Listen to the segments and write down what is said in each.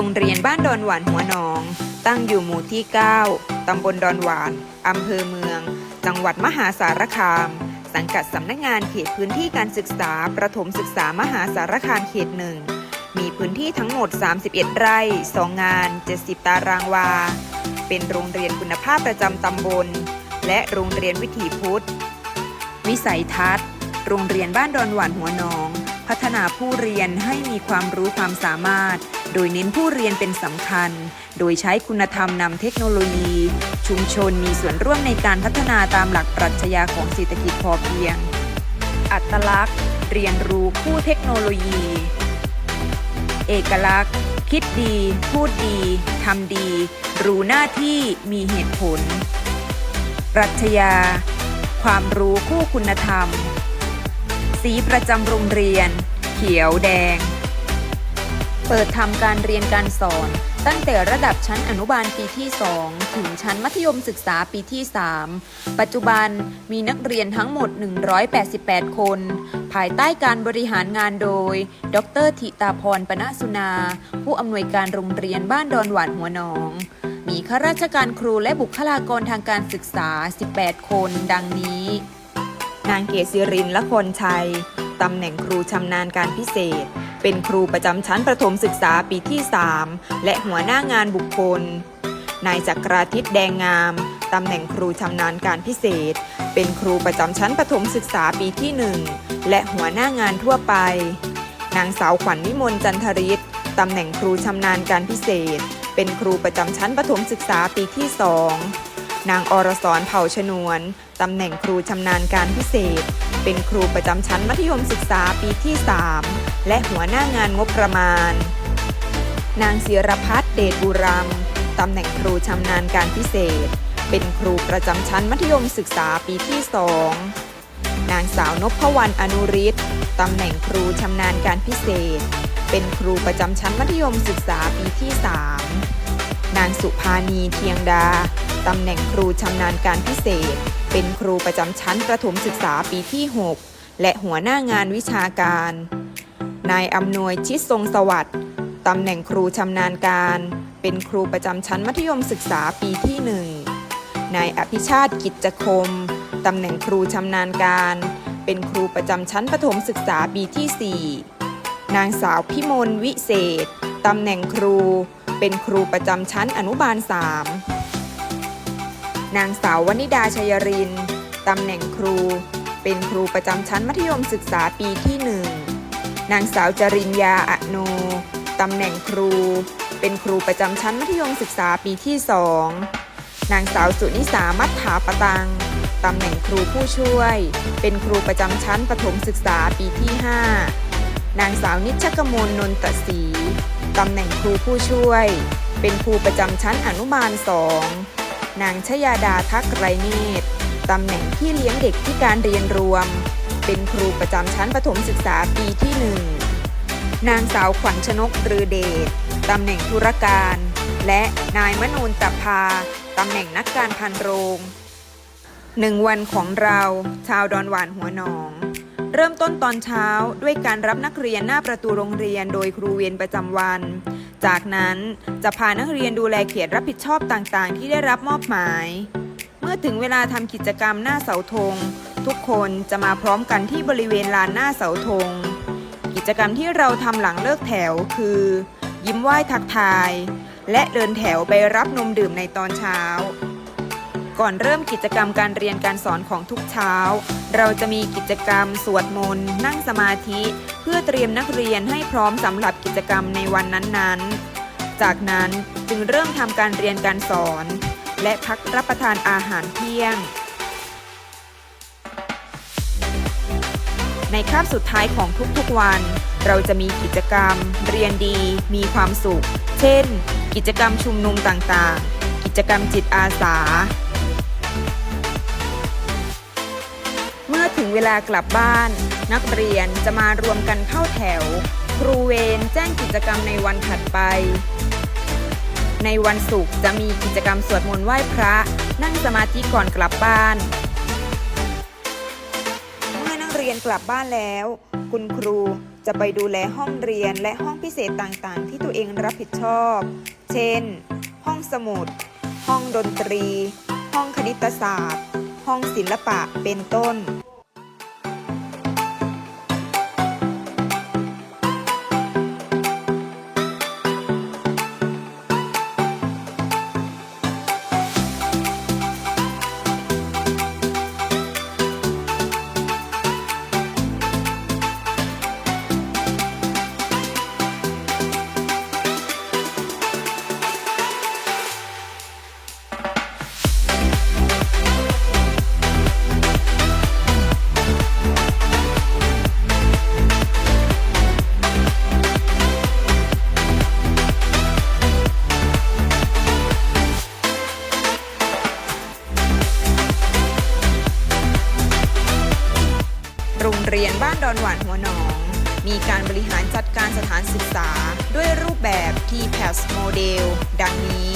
รงเรียนบ้านดอนหวานหัวหนอง ตั้งอยู่หมู่ที่ 9 ตำบลดอนหวาน อำเภอเมือง จังหวัดมหาสารคาม สังกัดสำนักงานเขตพื้นที่การศึกษา ประถมศึกษามหาสารคามเขตหนึ่ง มีพื้นที่ทั้งหมด 31 ไร่ 2 งาน 70 ตารางวา เป็นโรงเรียนคุณภาพประจำตำบล และโรงเรียนวิถีพุทธ วิสัยทัศน์ โรงเรียนบ้านดอนหวานหัวหนอง พัฒนาผู้เรียนให้มีความรู้ความสามารถ โดยเน้นผู้เรียนเป็นสำคัญ โดยใช้คุณธรรมนำเทคโนโลยี ชุมชนมีส่วนร่วมในการพัฒนาตามหลักปรัชญาของเศรษฐกิจพอเพียง อัตลักษณ์ เรียนรู้คู่เทคโนโลยี เอกลักษณ์ คิดดี พูดดีทำดี รู้หน้าที่มีเหตุผล ปรัชญา ความรู้คู่คุณธรรม สีประจำโรงเรียน เขียวแดง เปิดทำการเรียนการสอน ตั้งแต่ระดับชั้นอนุบาลปีที่ 2 ถึงชั้นมัธยมศึกษาปีที่ 3 ปัจจุบันมีนักเรียนทั้งหมด 188 คน ภายใต้การบริหารงานโดย ดรธิตาพรปณสุนา ผู้อำนวยการโรงเรียนบ้านดอนหวานหัวหนอง มีข้าราชการครูและบุคลากรทางการศึกษา 18 คน ดังนี้ นางเกศิรินละคนชัย ตำแหน่งครูชำนาญการพิเศษ เป็นครูประจำชั้นประถมศึกษาปีที่ 3 และหัวหน้างานบุคคล นายจักราทิตแดงงาม ตำแหน่งครูชำนาญการพิเศษ เป็นครูประจำชั้นประถมศึกษาปีที่ 1 และหัวหน้างานทั่วไป นางสาวขวัญวิมลจันทริศตำแหน่งครูชำนาญการพิเศษ เป็นครูประจำชั้นประถมศึกษาปีที่ 2 นางอรสรเผ่าชนวน ตำแหน่งครูชำนาญการพิเศษ เป็นครูประจำชั้นมัธยมศึกษาปีที่ 3 และหัวหน้างานงบประมาณ นางศิรพัฒน์เดชบุรัมตำแหน่งครูชำนาญการพิเศษ เป็นครูประจำชั้นมัธยมศึกษาปีที่ 2 นางสาวนพวรรณอนุริศตำแหน่งครูชำนาญการพิเศษ เป็นครูประจำชั้นมัธยมศึกษาปีที่ 3 นางสุภานีเทียงดาตำแหน่งครูชำนาญการพิเศษ เป็นครูประจำชั้นประถมศึกษาปีที่ 6 และหัวหน้างานวิชาการ นายอำนวยชิดทรงสวัสดิ์ตำแหน่งครูชำนาญการ เป็นครูประจำชั้นมัธยมศึกษาปีที่1นายอภิชาติกิจจคม ตำแหน่งครูชำนาญการ เป็นครูประจำชั้นประถมศึกษาปีที่ 4 นางสาวพิมลวิเศษ ตำแหน่งครู เป็นครูประจำชั้นอนุบาล 3 นางสาววนิดาชยริน ตำแหน่งครู เป็นครูประจำชั้นมัธยมศึกษาปีที่1 นางสาวจริญญาอโน ตำแหน่งครู เป็นครูประจำชั้นมัธยมศึกษาปีที่2นางสาวสุนิสามัทถาปตัง ตำแหน่งครูผู้ช่วย เป็นครูประจำชั้นประถมศึกษาปีที่ 5 นางสาวนิชกมลนนตศรีตำแหน่งครูผู้ช่วย เป็นครูประจำชั้นอนุบาล2นางชยาดาทักไรเนตรตำแหน่งที่เลี้ยงเด็กที่การเรียนรวม เป็นครูประจำชั้นประถมศึกษาปีที่ 1 นางสาวขวัญชนกรือเดชตำแหน่งธุรการ และนายมนูนตภาตำแหน่งนักการพันโรงหนึ่งวันของเราชาวดอนหวานหัวหนอง เริ่มต้นตอนเช้าด้วยการรับนักเรียนหน้าประตูโรงเรียนโดยครูเวรประจำวัน จากนั้นจะพานักเรียนดูแลเขตรับผิดชอบต่างๆ ที่ได้รับมอบหมาย เมื่อถึงเวลาทำกิจกรรมหน้าเสาธง ทุกคนจะมาพร้อมกันที่บริเวณลานหน้าเสาธง กิจกรรมที่เราทำหลังเลิกแถวคือ ยิ้มไหว้ทักทาย และเดินแถวไปรับนมดื่มในตอนเช้า ก่อนเริ่มกิจกรรมการเรียนการสอนของทุกเช้า เราจะมีกิจกรรมสวดมนต์นั่งสมาธิ เพื่อเตรียมนักเรียนให้พร้อมสำหรับกิจกรรมในวันนั้นๆ จากนั้นจึงเริ่มทำการเรียนการสอน และพักรับประทานอาหารเที่ยง ในคาบสุดท้ายของทุกๆวัน เราจะมีกิจกรรม เรียนดี มีความสุข เช่น กิจกรรมชุมนุมต่างๆ กิจกรรมจิตอาสา เมื่อถึงเวลากลับบ้าน นักเรียนจะมารวมกันเข้าแถว ครูเวรแจ้งกิจกรรมในวันถัดไป ในวันศุกร์จะมีกิจกรรมสวดมนต์ไหว้พระ นั่งสมาธิก่อนกลับบ้าน กลับบ้านแล้ว คุณครูจะไปดูแลห้องเรียนและห้องพิเศษต่างๆ ที่ตัวเองรับผิดชอบ เช่น ห้องสมุด ห้องดนตรี ห้องคณิตศาสตร์ ห้องศิลปะเป็นต้น อนหวานหัวหนอง มีการบริหารจัดการสถานศึกษา ด้วยรูปแบบ TPAS โมเดลดังนี้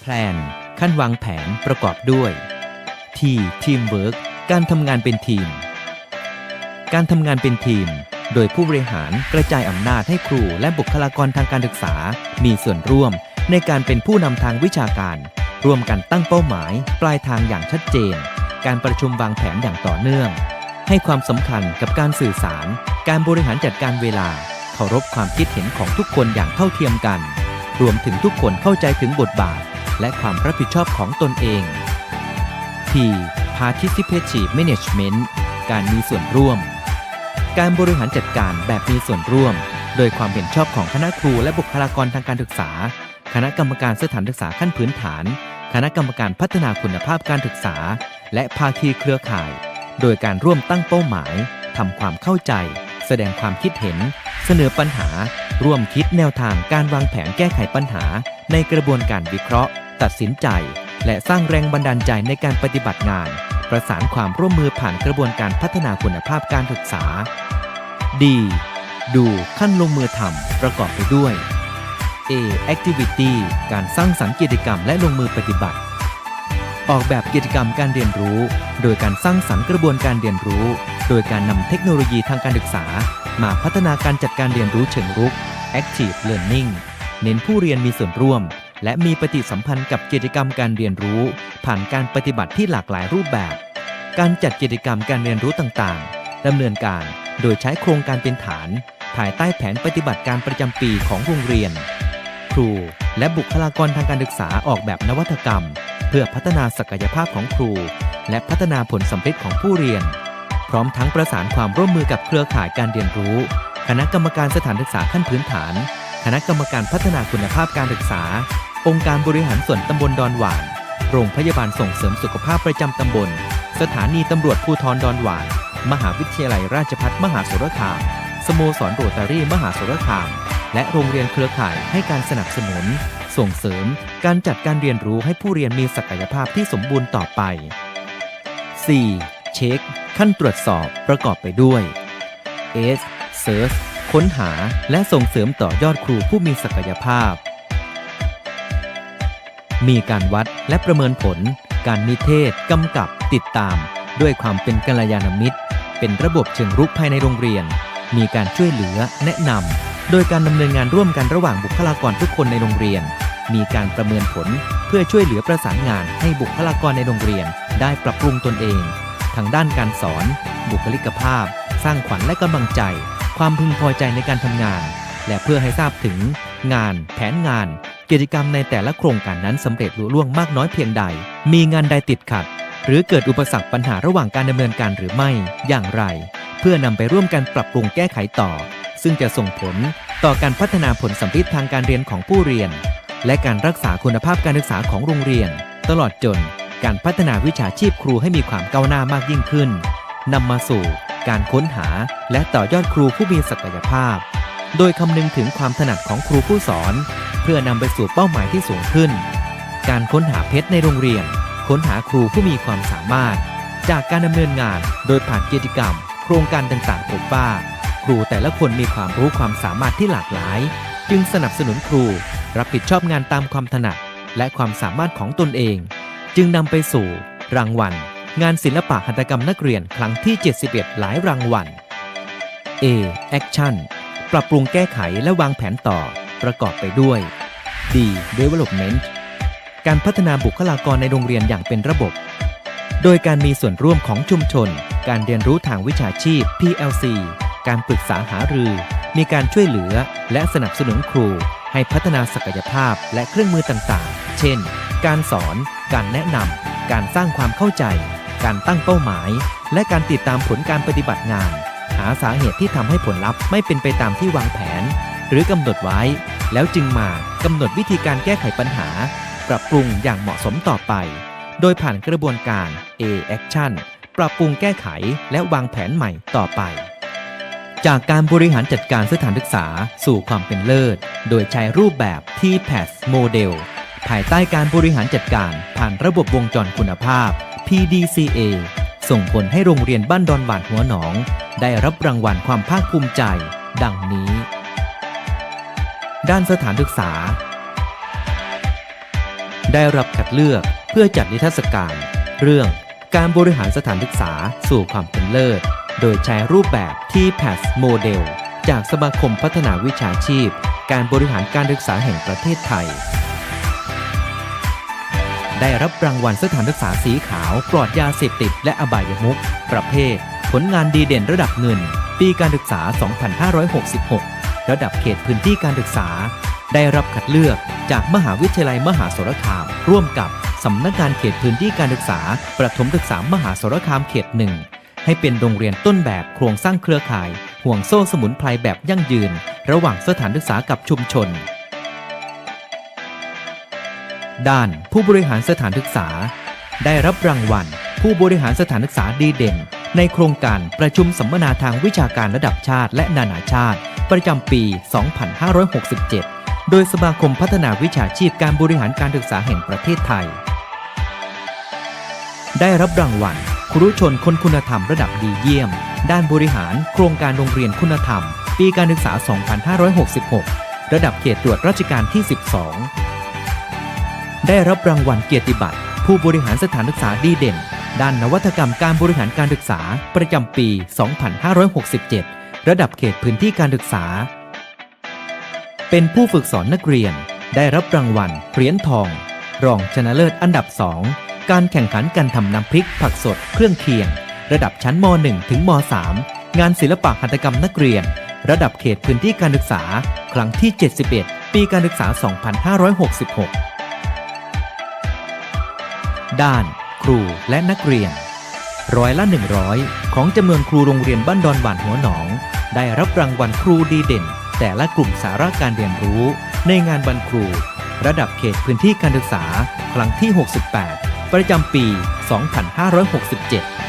แพลนขั้นวางแผนประกอบด้วย T Teamwork การทำงานเป็นทีม การทำงานเป็นทีม โดยผู้บริหารกระจายอำนาจให้ครูและบุคลากรทางการศึกษา มีส่วนร่วมในการเป็นผู้นำทางวิชาการ ร่วมกันตั้งเป้าหมาย ปลายทางอย่างชัดเจน การประชุมวางแผนอย่างต่อเนื่อง ให้ความสำคัญกับการสื่อสาร การบริหารจัดการเวลา เคารพความคิดเห็นของทุกคนอย่างเท่าเทียมกัน รวมถึงทุกคนเข้าใจถึงบทบาท และความรับผิดชอบของตนเอง P Participative Management การมีส่วนร่วม การบริหารจัดการแบบมีส่วนร่วม โดยความเห็นชอบของคณะครูและบุคลากรทางการศึกษา คณะกรรมการสถานศึกษาขั้นพื้นฐาน คณะกรรมการพัฒนาคุณภาพการศึกษา และภาคีเครือข่าย โดยการร่วมตั้งเป้าหมายทำความเข้าใจ แสดงความคิดเห็น เสนอปัญหา ร่วมคิดแนวทางการวางแผนแก้ไขปัญหา ในกระบวนการวิเคราะห์ ตัดสินใจ และสร้างแรงบันดาลใจในการปฏิบัติงาน ประสานความร่วมมือผ่านกระบวนการพัฒนาคุณภาพการศึกษา D ดูขั้นลงมือทำประกอบไปด้วย A Activity การสร้างสรรค์กิจกรรมและลงมือปฏิบัติ ออกแบบกิจกรรมการเรียนรู้ โดยการสร้างสรรค์กระบวนการเรียนรู้ โดยการนำเทคโนโลยีทางการศึกษา มาพัฒนาการจัดการเรียนรู้เชิงรุก Active Learning เน้นผู้เรียนมีส่วนร่วม และมีปฏิสัมพันธ์กับกิจกรรมการเรียนรู้ ผ่านการปฏิบัติที่หลากหลายรูปแบบ การจัดกิจกรรมการเรียนรู้ต่างๆดำเนินการโดยใช้โครงการเป็นฐาน ภายใต้แผนปฏิบัติการประจำปีของโรงเรียน รู และบุคลากรทางการศึกษาออกแบบนวัตกรรม เพื่อพัฒนาศักยภาพของครู และพัฒนาผลสำเร็จของผู้เรียน พร้อมทั้งประสานความร่วมมือกับเครือข่ายการเรียนรู้ คณะกรรมการสถานศึกษาขั้นพื้นฐาน คณะกรรมการพัฒนาคุณภาพการศึกษา องค์การบริหารส่วนตำบลดอนหวาน โรงพยาบาลส่งเสริมสุขภาพประจำตำบล สถานีตำรวจภูธรดอนหวาน มหาวิทยาลัยราชภัฏมหาสารคามสโมสรโรตารี่มหาสารคาม และโรงเรียนเครือข่ายให้การสนับสนุน ส่งเสริมการจัดการเรียนรู้ให้ผู้เรียนมีศักยภาพที่สมบูรณ์ต่อไป 4. เช็ค ขั้นตรวจสอบประกอบไปด้วย S Search ค้นหาและส่งเสริมต่อยอดครูผู้มีศักยภาพ มีการวัดและประเมินผล การนิเทศกำกับติดตาม ด้วยความเป็นกัลยาณมิตร เป็นระบบเชิงรุกภายในโรงเรียน มีการช่วยเหลือแนะนำ โดยการดำเนินงานร่วมกันระหว่างบุคลากรทุกคนในโรงเรียน มีการประเมินผลเพื่อช่วยเหลือประสานงานให้บุคลากรในโรงเรียน ได้ปรับปรุงตนเอง ทางด้านการสอน บุคลิกภาพ สร้างขวัญและกำลังใจ ความพึงพอใจในการทำงาน และเพื่อให้ทราบถึง งาน แผนงาน กิจกรรมในแต่ละโครงการนั้นสำเร็จลุล่วงมากน้อยเพียงใด มีงานใดติดขัด หรือเกิดอุปสรรคปัญหาระหว่างการดำเนินการหรือไม่อย่างไร เพื่อนำไปร่วมกันปรับปรุงแก้ไขต่อ ซึ่งจะส่งผลต่อการพัฒนาผลสัมฤทธิ์ทางการเรียนของผู้เรียน และการรักษาคุณภาพการศึกษาของโรงเรียน ตลอดจนการพัฒนาวิชาชีพครูให้มีความก้าวหน้ามากยิ่งขึ้นนำมาสู่การค้นหาและต่อยอดครูผู้มีศักยภาพ โดยคำนึงถึงความถนัดของครูผู้สอน เพื่อนำไปสู่เป้าหมายที่สูงขึ้น การค้นหาเพชรในโรงเรียน ค้นหาครูผู้มีความสามารถ จากการดำเนินงานโดยผ่านกิจกรรม โครงการต่างๆพบว่า รูแต่ละคนมีความรู้ความสามารถที่หลากหลาย จึงสนับสนุนครู รับผิดชอบงานตามความถนัด และความสามารถของตนเอง จึงนำไปสู่ รางวัล งานศิลปะหัตถกรรมนักเรียนครั้งที่ 71 หลายรางวัล A. Action ปรับปรุงแก้ไขและวางแผนต่อ ประกอบไปด้วย D. Development การพัฒนาบุคลากรในโรงเรียนอย่างเป็นระบบ โดยการมีส่วนร่วมของชุมชน การเรียนรู้ทางวิชาชีพ PLC การปรึกษาหารือ มีการช่วยเหลือ และสนับสนุนครู ให้พัฒนาศักยภาพและเครื่องมือต่างๆ เช่น การสอน การแนะนำ การสร้างความเข้าใจ การตั้งเป้าหมาย และการติดตามผลการปฏิบัติงาน หาสาเหตุที่ทำให้ผลลัพธ์ไม่เป็นไปตามที่วางแผน หรือกำหนดไว้ แล้วจึงมากำหนดวิธีการแก้ไขปัญหา ปรับปรุงอย่างเหมาะสมต่อไป โดยผ่านกระบวนการ A Action ปรับปรุงแก้ไขและวางแผนใหม่ต่อไป จากการบริหารจัดการสถานศึกษาสู่ความเป็นเลิศ โดยใช้รูปแบบ TPAS Model ภายใต้การบริหารจัดการผ่านระบบวงจรคุณภาพ PDCA ส่งผลให้โรงเรียนบ้านดอนหวานหัวหนอง ได้รับรางวัลความภาคภูมิใจ ดังนี้ ด้านสถานศึกษา ได้รับคัดเลือกเพื่อจัดนิทรรศการ เรื่องการบริหารสถานศึกษาสู่ความเป็นเลิศ โดยใช้รูปแบบ TPAS Model จากสมาคมพัฒนาวิชาชีพ การบริหารการศึกษาแห่งประเทศไทย ได้รับรางวัลสถานศึกษาสีขาว ปลอดยาเสพติดและอบายมุขประเภท ผลงานดีเด่นระดับเงิน ปีการศึกษา 2566 ระดับเขตพื้นที่การศึกษา ได้รับคัดเลือกจากมหาวิทยาลัยมหาสารคาม ร่วมกับสำนักงานเขตพื้นที่การศึกษา ประถมศึกษามหาสารคามเขตหนึ่ง ให้เป็นโรงเรียนต้นแบบโครงสร้างเครือข่าย ห่วงโซ่สมุนไพรแบบยั่งยืน ระหว่างสถานศึกษากับชุมชน ด้านผู้บริหารสถานศึกษา ได้รับรางวัล ผู้บริหารสถานศึกษาดีเด่น ในโครงการประชุมสัมมนาทางวิชาการระดับชาติและนานาชาติ ประจำปี 2567 โดยสมาคมพัฒนาวิชาชีพการบริหารการศึกษาแห่งประเทศไทย ได้รับรางวัล ครูชนคนคุณธรรมระดับดีเยี่ยม ด้านบริหารโครงการโรงเรียนคุณธรรม ปีการศึกษา 2566 ระดับเขตตรวจราชการที่ 12 ได้รับรางวัลเกียรติบัตร ผู้บริหารสถานศึกษาดีเด่น ด้านนวัตกรรมการบริหารการศึกษาประจำปี 2567 ระดับเขตพื้นที่การศึกษา เป็นผู้ฝึกสอนนักเรียน ได้รับรางวัลเหรียญทอง รองชนะเลิศอันดับ2 การแข่งขันการทำน้ำพริกผักสดเครื่องเคียง ระดับชั้นม .1 ถึงม .3 งานศิลปะหัตถกรรมนักเรียน ระดับเขตพื้นที่การศึกษา ครั้งที่ 71 ปีการศึกษา 2566 ด้าน ครูและนักเรียน ร้อยละ 100 ของจำนวนครูโรงเรียนบ้านดอนหวานหัวหนอง ได้รับรางวัลครูดีเด่น แต่ละกลุ่มสาระการเรียนรู้ ในงานวันครู ระดับเขตพื้นที่การศึกษา ครั้งที่ 68 ประจำปี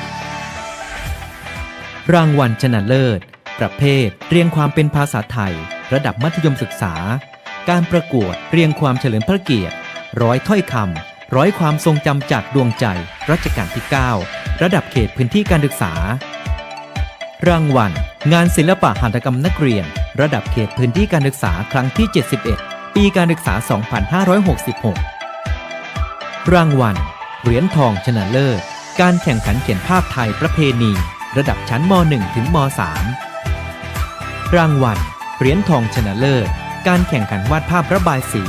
2567 รางวัลชนะเลิศ ประเภท เรียงความเป็นภาษาไทย ระดับมัธยมศึกษา การประกวดเรียงความเฉลิมพระเกียรติ ร้อยถ้อยคำร้อยความทรงจำจากดวงใจ รัชกาลที่ 9 ระดับเขตพื้นที่การศึกษา รางวัล งานศิลปะหัตถกรรมนักเรียน ระดับเขตพื้นที่การศึกษาครั้งที่ 71 ปีการศึกษา 2566 รางวัล เหรียญทองชนะเลิศ การแข่งขันเขียนภาพไทยประเพณี ระดับชั้นม .1 ถึงม .3 รางวัลเหรียญทองชนะเลิศ การแข่งขันวาดภาพระบายสี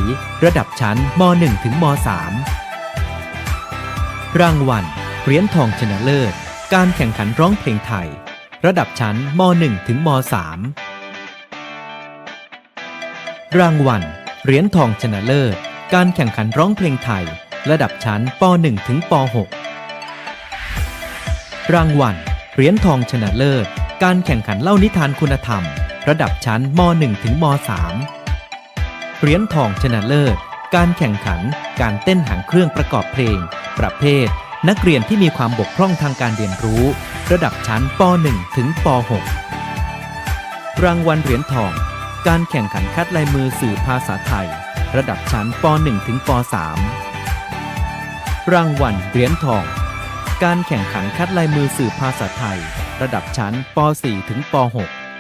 ระดับชั้นม .1 ถึงม .3 รางวัลเหรียญทองชนะเลิศ การแข่งขันร้องเพลงไทย ระดับชั้นม .1 ถึงม .3 รางวัลเหรียญทองชนะเลิศ การแข่งขันร้องเพลงไทย ระดับชั้นป .1 ถึงป .6 รางวัลเหรียญทองชนะเลิศ การแข่งขันเล่านิทานคุณธรรม ระดับชั้นม .1 ถึงม .3 เหรียญทองชนะเลิศ การแข่งขันการเต้นหางเครื่องประกอบเพลง ประเภท นักเรียนที่มีความบกพร่องทางการเรียนรู้ ระดับชั้นป .1 ถึงป .6 รางวัลเหรียญทอง การแข่งขันคัดลายมือสื่อภาษาไทย ระดับชั้นป .1 ถึงป .3 รางวัลเหรียญทอง การแข่งขันคัดลายมือสื่อภาษาไทย ระดับชั้นป .4 ถึงป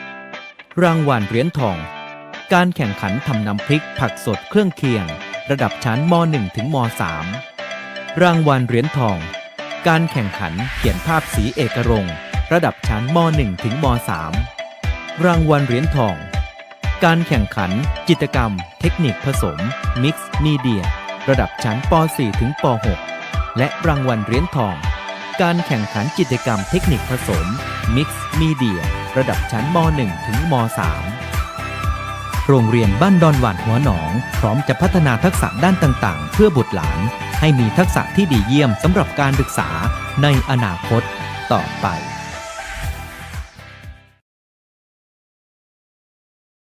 .6 รางวัลเหรียญทอง การแข่งขันทำน้ำพริกผักสดเครื่องเคียง ระดับชั้นม .1 ถึงม .3 รางวัลเหรียญทอง การแข่งขันเขียนภาพสีเอกรงระดับชั้นม .1 ถึงม .3 รางวัลเหรียญทอง การแข่งขัน จิตรกรรม เทคนิคผสมมิกซ์มีเดีย ระดับชั้นป .4 ถึงป .6 และรางวัลเหรียญทอง การแข่งขันจิตรกรรมเทคนิคผสมมิกซ์มีเดียระดับชั้นม .1 ถึงม .3 โรงเรียนบ้านดอนหวานหัวหนอง พร้อมจะพัฒนาทักษะด้านต่างๆ เพื่อบุตรหลาน ให้มีทักษะที่ดีเยี่ยมสำหรับการศึกษาในอนาคตต่อไป